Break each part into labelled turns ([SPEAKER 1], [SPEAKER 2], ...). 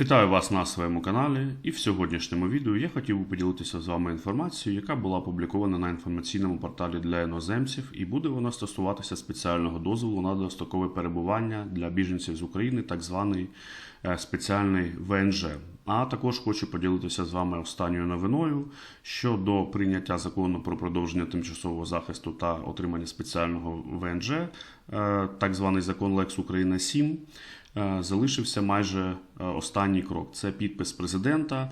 [SPEAKER 1] Вітаю вас на своєму каналі, і в сьогоднішньому відео я хотів би поділитися з вами інформацією, яка була опублікована на інформаційному порталі для іноземців, і буде вона стосуватися спеціального дозволу на дострокове перебування для біженців з України, так званий е, спеціальний ВНЖ. А також хочу поділитися з вами останньою новиною щодо прийняття закону про продовження тимчасового захисту та отримання спеціального ВНЖ, е, так званий закон Лекс Україна 7 е, залишився майже е, останній крок. Це підпис президента.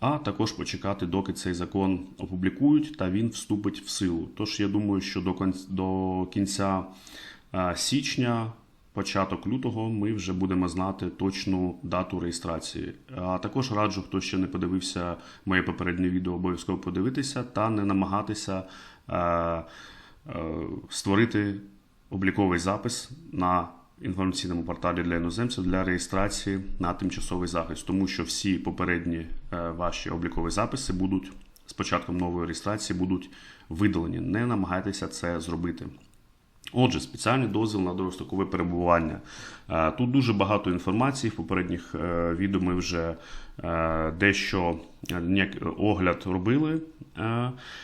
[SPEAKER 1] А також почекати, доки цей закон опублікують та він вступить в силу. Тож я думаю, що до до кінця е, січня, початок лютого, ми вже будемо знати точну дату реєстрації. А також раджу, хто ще не подивився моє попереднє відео, обов'язково подивитися та не намагатися е, е, створити обліковий запис на інформаційному порталі для іноземців для реєстрації на тимчасовий захист, тому що всі попередні е, ваші облікові записи будуть з початком нової реєстрації будуть видалені. Не намагайтеся це зробити. Отже, спеціальний дозвіл на довгострокове перебування. Е, Тут дуже багато інформації. В попередніх е, відео ми вже дещо огляд робили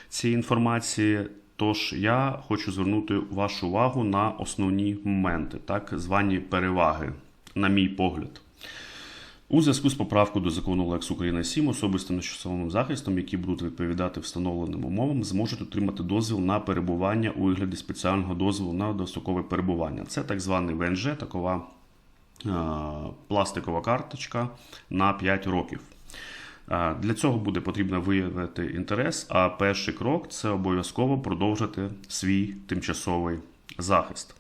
[SPEAKER 1] цієї інформації. Тож я хочу звернути вашу увагу на основні моменти, так звані переваги, на мій погляд. У зв'язку з поправкою до закону Лекс Україна 7 особи з тимчасовим захистом, які будуть відповідати встановленим умовам, зможуть отримати дозвіл на перебування у вигляді спеціального дозволу на дострокове перебування. Це так званий ВНЖ, такова е, пластикова карточка на 5 років. Для цього буде потрібно виявити інтерес, а перший крок це обов'язково продовжити свій тимчасовий захист.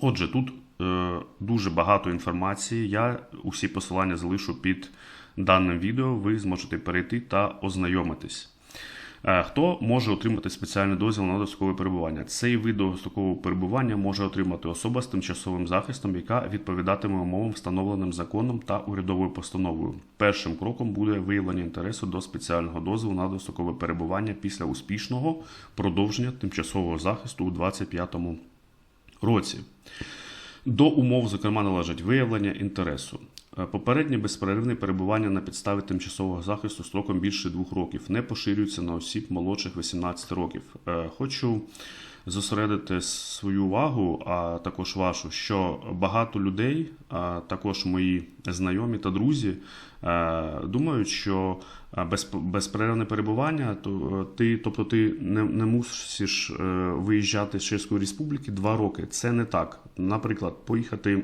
[SPEAKER 1] Отже, тут е, дуже багато інформації. Я усі посилання залишу під даним відео. Ви зможете перейти та ознайомитись. Е, Хто може отримати спеціальний дозвіл на дострокове перебування? Цей вид дострокового перебування може отримати особа з тимчасовим захистом, яка відповідатиме умовам, встановленим законом та урядовою постановою. Першим кроком буде виявлення інтересу до спеціального дозволу на дострокове перебування після успішного продовження тимчасового захисту у 2025 році. До умов, зокрема, належать виявлення інтересу. Е, Попереднє безперервне перебування на підставі тимчасового захисту строком більше двох років не поширюється на осіб молодших 18 років. Е, Хочу зосередити свою увагу, а також вашу, що багато людей, а також мої знайомі та друзі, е, думають, що е, безперервне перебування, то е, ти, тобто ти не, не мусиш виїжджати з Чеської Республіки два роки. Це не так. Наприклад, поїхати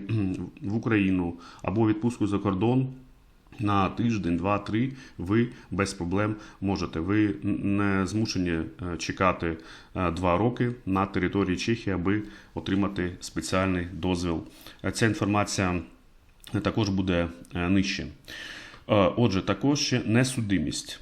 [SPEAKER 1] в Україну або відпустку за кордон. На тиждень, два-три ви без проблем можете. Ви не змушені е, чекати е, два роки на території Чехії, аби отримати спеціальний дозвіл. Е, Ця інформація також буде нижче. Отже, також ще несудимість.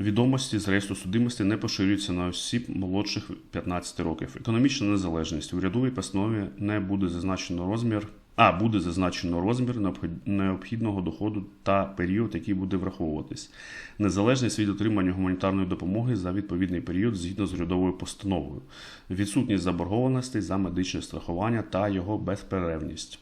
[SPEAKER 1] Відомості з реєстру судимості не поширюються на осіб молодших 15 років. Економічна незалежність. В урядовій постанові не буде зазначено розмір, а буде зазначено розмір необхід- необхідного доходу та період, який буде враховуватись. Незалежність від отримання гуманітарної допомоги за відповідний період згідно з урядовою постановою. Відсутність заборгованостей за медичне страхування та його безперервність.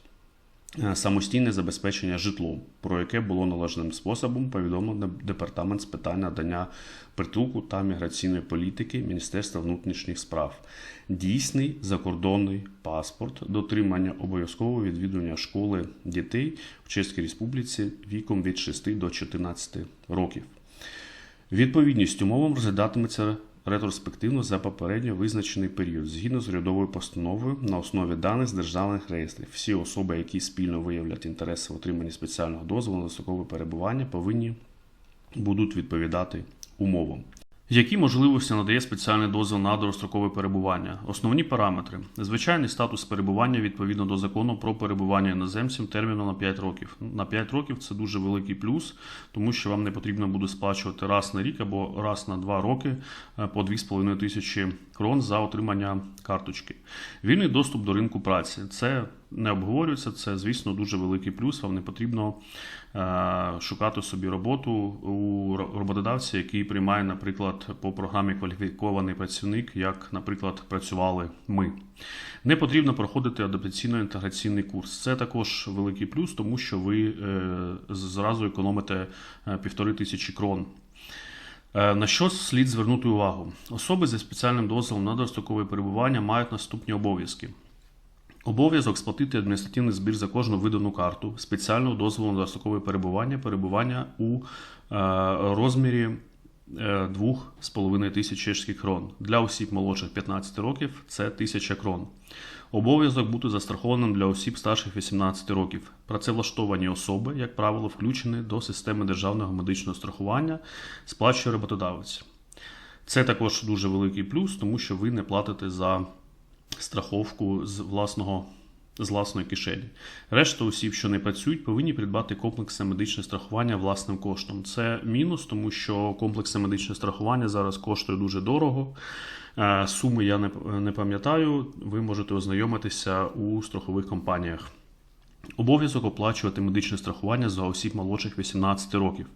[SPEAKER 1] Е, Самостійне забезпечення житлом, про яке було належним способом повідомлено департамент з питань надання притулку та міграційної політики Міністерства внутрішніх справ, дійсний закордонний паспорт, дотримання обов'язкового відвідування школи дітей в Чеській Республіці віком від 6 до 14 років. Відповідність умовам розглядатиметься ретроспективно за попередньо визначений період згідно з урядовою постановою на основі даних з державних реєстрів. Всі особи, які спільно виявлять інтереси в отриманні спеціального дозволу на високове перебування, повинні будуть відповідати умовам. Які можливості надає спеціальний дозвіл на дострокове перебування? Основні параметри: звичайний статус перебування відповідно до закону про перебування іноземців терміном на 5 років. На 5 років це дуже великий плюс, тому що вам не потрібно буде сплачувати раз на рік або раз на 2 роки е, по 2,5 тисячі крон за отримання карточки. Вільний доступ до ринку праці. Це не обговорюється, це, звісно, дуже великий плюс. Вам не потрібно е, шукати собі роботу у роботодавця, який приймає, наприклад, по програмі кваліфікований працівник, як, наприклад, працювали ми. Не потрібно проходити адаптаційно-інтеграційний курс. Це також великий плюс, тому що ви е, зразу економите е, півтори тисячі крон. Е, На що слід звернути увагу? Особи зі спеціальним дозволом на дострокове перебування мають наступні обов'язки. Обов'язок сплатити адміністративний збір за кожну видану карту спеціального дозволу на дострокове перебування, перебування у е, розмірі 2,5 тисяч чешських крон. Для осіб молодших 15 років це 1000 крон. Обов'язок бути застрахованим для осіб старших 18 років. Працевлаштовані особи, як правило, включені до системи державного медичного страхування, сплачує роботодавець. Це також дуже великий плюс, тому що ви не платите за страховку з власного. З власної кишені. Решта осіб, що не працюють, повинні придбати комплексне медичне страхування власним коштом. Це мінус, тому що комплексне медичне страхування зараз коштує дуже дорого. Е, Суми я не пам'ятаю. Ви можете ознайомитися у страхових компаніях. Обов'язок оплачувати медичне страхування за осіб молодших 18 років.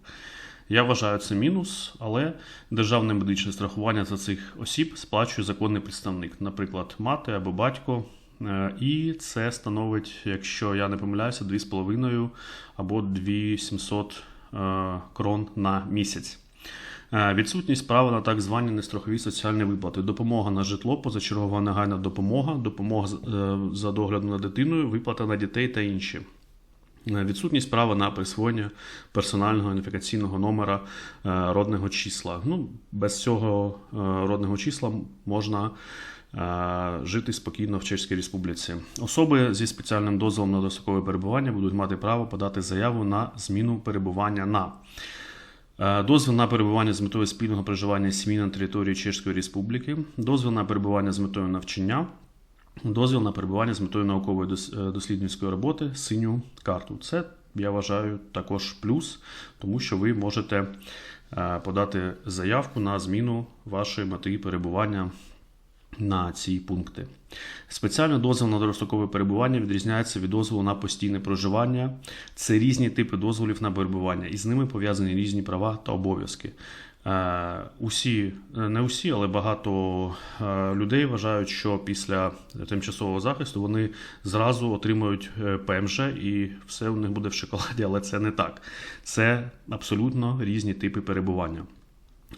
[SPEAKER 1] Я вважаю це мінус, але державне медичне страхування за цих осіб сплачує законний представник, наприклад, мати або батько. Е, І це становить, якщо я не помиляюся, 2,5 або 2700 е, крон на місяць. Е, Відсутність права на так звані нестрахові соціальні виплати, допомога на житло, позачергова негайна допомога, допомога за доглядом над дитиною, виплата на дітей та інші. Відсутність права на присвоєння персонального ідентифікаційного номера родного числа. Ну, без цього родного числа можна жити спокійно в Чеській Республіці. Особи зі спеціальним дозволом на дострокове перебування будуть мати право подати заяву на зміну перебування на Е, Дозвіл на перебування з метою спільного проживання сім'ї на території Чеської Республіки, дозвіл на перебування з метою навчання, дозвіл на перебування з метою наукової е, дослідницької роботи, синю карту. Це, я вважаю, також плюс, тому що ви можете е, подати заявку на зміну вашої мети перебування на ці пункти. Спеціальний дозвіл на дострокове перебування відрізняється від дозволу на постійне проживання. Це різні типи дозволів на перебування, і з ними пов'язані різні права та обов'язки. Е, Усі, е, не усі, але багато е, людей вважають, що після тимчасового захисту вони зразу отримують ПМЖ і все у них буде в шоколаді, але це не так. Це абсолютно різні типи перебування.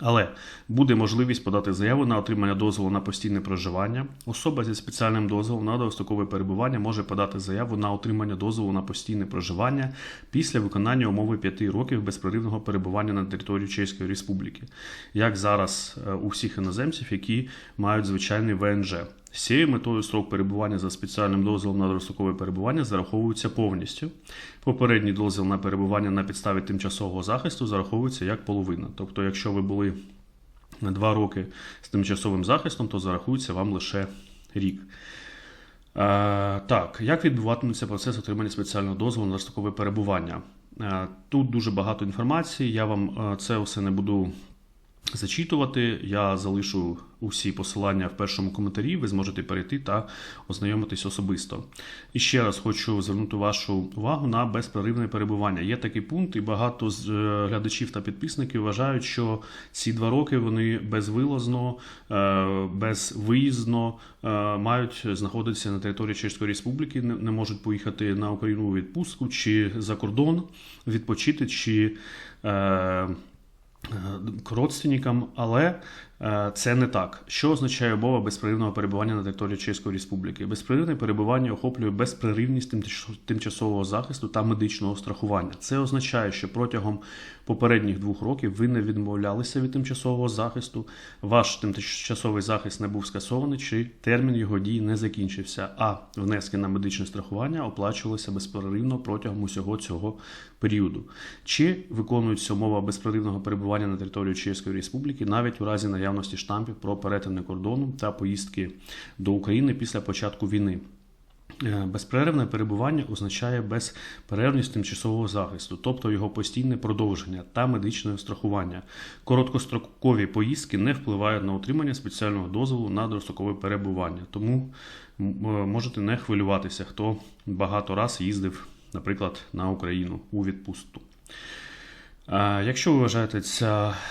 [SPEAKER 1] Але буде можливість подати заяву на отримання дозволу на постійне проживання. Особа зі спеціальним дозволом на дострокове перебування може подати заяву на отримання дозволу на постійне проживання після виконання умови 5 років безперервного перебування на території Чеської Республіки, як зараз е, у всіх іноземців, які мають звичайний ВНЖ. З цією метою строк перебування за спеціальним дозволом на дострокове перебування зараховується повністю. Попередній дозвіл на перебування на підставі тимчасового захисту зараховується як половина. Тобто, якщо ви були два роки з тимчасовим захистом, то зарахується вам лише рік. Е, так, як відбуватиметься процес отримання спеціального дозволу на дострокове перебування? Е, тут дуже багато інформації. Я вам е, це все не буду зачитувати. Я залишу усі посилання в першому коментарі. Ви зможете перейти та ознайомитись особисто. І ще раз хочу звернути вашу увагу на безперервне перебування. Є такий пункт, і багато з е, глядачів та підписників вважають, що ці два роки вони безвилазно, е, безвиїзно е, мають знаходитися на території Чеської Республіки, не можуть поїхати на Україну у відпустку чи за кордон відпочити, чи к родственникам, але е, це не так. Що означає умова безперервного перебування на території Чеської Республіки? Безперервне перебування охоплює безперервність тимчасового захисту та медичного страхування. Це означає, що протягом попередніх двох років ви не відмовлялися від тимчасового захисту, ваш тимчасовий захист не був скасований, чи термін його дії не закінчився, а внески на медичне страхування оплачувалися безперервно протягом усього цього періоду. Чи виконується умова безперервного перебування на території Чеської Республіки навіть у разі наявності штампів про перетини кордону та поїздки до України після початку війни. Е, Безперервне перебування означає безперервність тимчасового захисту, тобто його постійне продовження та медичне страхування. Короткострокові поїздки не впливають на отримання спеціального дозволу на дострокове перебування, тому е, можете не хвилюватися, хто багато раз їздив, наприклад, на Україну у відпустку. Якщо ви вважаєте,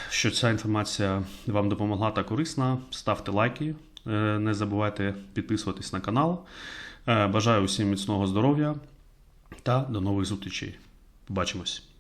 [SPEAKER 1] що ця інформація вам допомогла та корисна, ставте лайки, е, не забувайте підписуватись на канал. Е, Бажаю усім міцного здоров'я та до нових зустрічей. Побачимось!